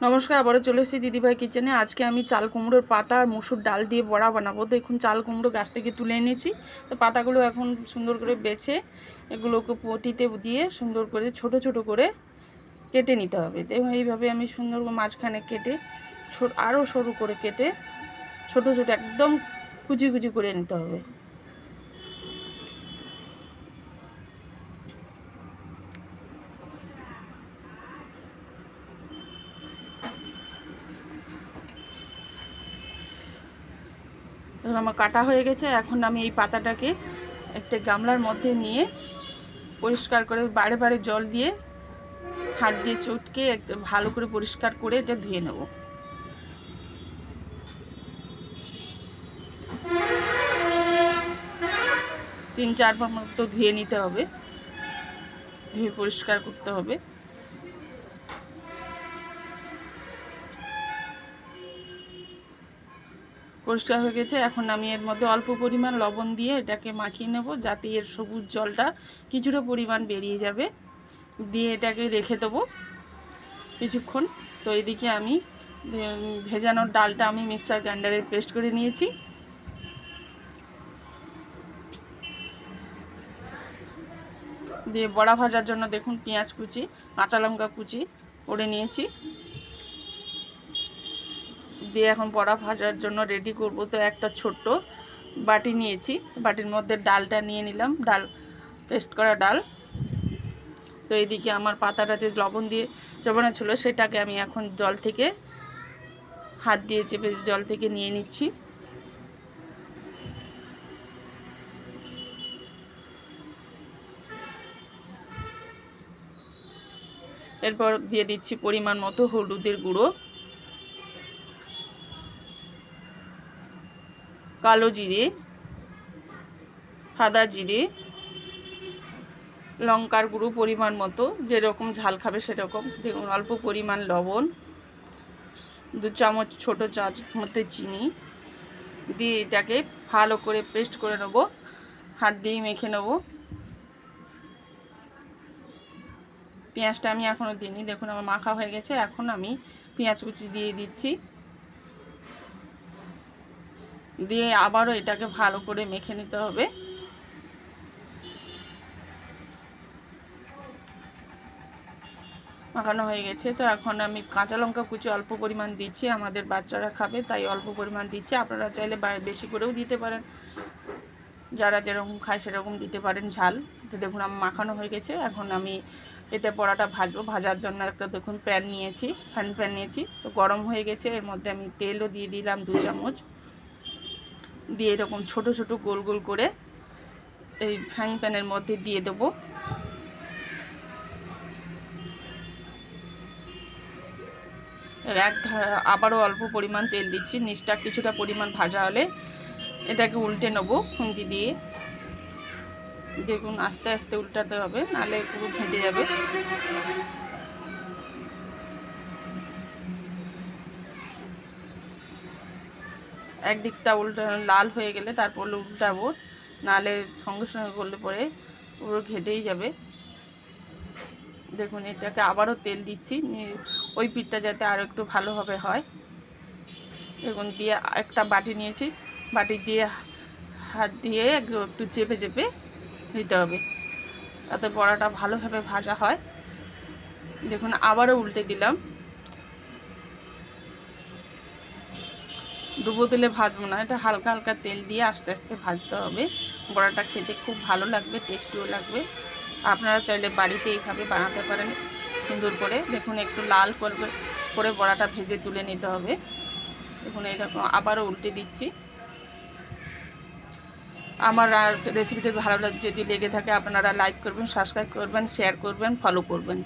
নমস্কার, আবারও চলে এসেছি দিদিভাই কিচেনে আজকে আমি চাল কুমড়োর পাতা আর মুসুর ডাল দিয়ে বড়া বানাবো। দেখুন, চাল কুমড়ো গাছ থেকে তুলে এনেছি। তো পাতাগুলো এখন সুন্দর করে বেছে, এগুলোকে পটিতে দিয়ে সুন্দর করে, ছোট ছোট করে কেটে নিতে হবে। দেখুন, এইভাবে আমি সুন্দর করে মাঝখানে কেটে আরও সরু করে কেটে, ছোট ছোট একদম কুচি কুচি করে নিতে হবে। এখন আমার কাটা হয়ে গেছে, এখন আমি এই পাতাটাকে একটা গামলার মধ্যে নিয়ে পরিষ্কার করে বারে বারে জল দিয়ে হাত দিয়ে চটকে ভালো করে পরিষ্কার করে এটা ধুয়ে নেব। তিন চারবার মতো ধুয়ে নিতে হবে, ধুয়ে পরিষ্কার করতে হবে। পরিষ্কার হয়ে গেছে। এখন আমি এর মধ্যে অল্প পরিমাণ লবণ দিয়ে এটাকে মাখিয়ে নেব, যাতে এর সবুজ জলটা কিছুটা পরিমাণ বেরিয়ে যাবে। দিয়ে এটাকে রেখে দেবো কিছুক্ষণ। তো এদিকে আমি ভেজানোর ডালটা আমি মিক্সচার গ্রাইন্ডারে পেস্ট করে নিয়েছি। দিয়ে বড়া ভাজার জন্য দেখুন পেঁয়াজ কুচি, কাঁচা লঙ্কা কুচি করে নিয়েছি। দিয়ে এখন বড়া ভাজার জন্য রেডি করব। তো একটা ছোট্ট বাটি নিয়েছি। বাটির মধ্যে ডালটা নিয়ে নিলাম। ডাল পেস্ট করা ডাল। তো এইদিকে আমার পাতাটা যে লবণ দিয়ে চবানো ছিল, সেটাকে আমি এখন জল থেকে, হাত দিয়ে চেপে জল থেকে নিয়ে নিচ্ছি। এরপর দিয়ে দিচ্ছি পরিমাণ মতো হলুদের গুঁড়ো। কালো জিরে, সাদা জিরে, লঙ্কার গুঁড়ো পরিমাণ মতো, যেরকম ঝাল খাবে সেরকম। অল্প পরিমাণ লবণ, দু চামচ ছোটো চামচ মধ্যে চিনি, দিয়ে এটাকে ভালো করে পেস্ট করে নেব হাত দিয়ে মেখে নেব। পেঁয়াজটা আমি এখনও দিইনি। দেখুন, আমার মাখা হয়ে গেছে। এখন আমি পেঁয়াজ কুচি দিয়ে দিচ্ছি। দিয়ে আবারও এটাকে ভালো করে মেখে নিতে হবে। মাখানো হয়ে গেছে, তো এখন আমি কাঁচা লঙ্কা কুচি অল্প পরিমাণ দিচ্ছি, আমাদের বাচ্চারা খাবে, তাই অল্প পরিমাণ দিচ্ছি, আপনারা চাইলে বেশি করেও দিতে পারেন। যারা যেরকম খায় সেরকম দিতে পারেন ঝাল। তো দেখুন, আমার মাখানো হয়ে গেছে, এখন আমি এতে পড়াটা ভাজবো, ভাজার জন্য একটা দেখুন প্যান নিয়েছি ফ্যান প্যান নিয়েছি, তো গরম হয়ে গেছে, এর মধ্যে আমি তেলও দিয়ে দিলাম দু চামচ। দিয়ে এরকম ছোট ছোট গোল গোল করে এই ফ্যাং প্যানের মধ্যে দিয়ে দেবো। এক আবারও অল্প পরিমাণ তেল দিচ্ছি, নিচটা কিছুটা পরিমাণ ভাজা হলে এটাকে উল্টে নেব খুন্তি দিয়ে। দেখুন, আস্তে আস্তে উল্টাতে হবে নাহলে পুরো ফেটে যাবে। একদিকটা উল্টা লাল হয়ে গেলে তারপর উল্টাবো নাহলে সঙ্গে সঙ্গে করলে পরে পুরো ঘেটেই যাবে। দেখুন, এটাকে আবারও তেল দিচ্ছি ওই পিঠটা যাতে আরও একটু ভালোভাবে হয়। দেখুন, দিয়ে একটা বাটি নিয়েছি। বাটি দিয়ে হাত দিয়ে একটু চেপে চেপে দিতে হবে তাতে বড়াটা ভালোভাবে ভাজা হয়। দেখুন, আবারও উল্টে দিলাম। ডুবো তেলে ভাজবো না, এটা হালকা হালকা তেল দিয়ে আস্তে আস্তে ভাজতে হবে। বড়াটা খেতে খুব ভালো লাগবে, টেস্টিও লাগবে। আপনারা চাইলে বাড়িতে এইভাবে বানাতে পারেন সুন্দর করে। দেখুন, একটু লাল করবে করে বড়াটা ভেজে তুলে নিতে হবে। দেখুন এইরকম আবারও উল্টে দিচ্ছি। আমার আর রেসিপিটা ভালো যদি লেগে থাকে আপনারা লাইক করবেন, সাবস্ক্রাইব করবেন, শেয়ার করবেন ফলো করবেন।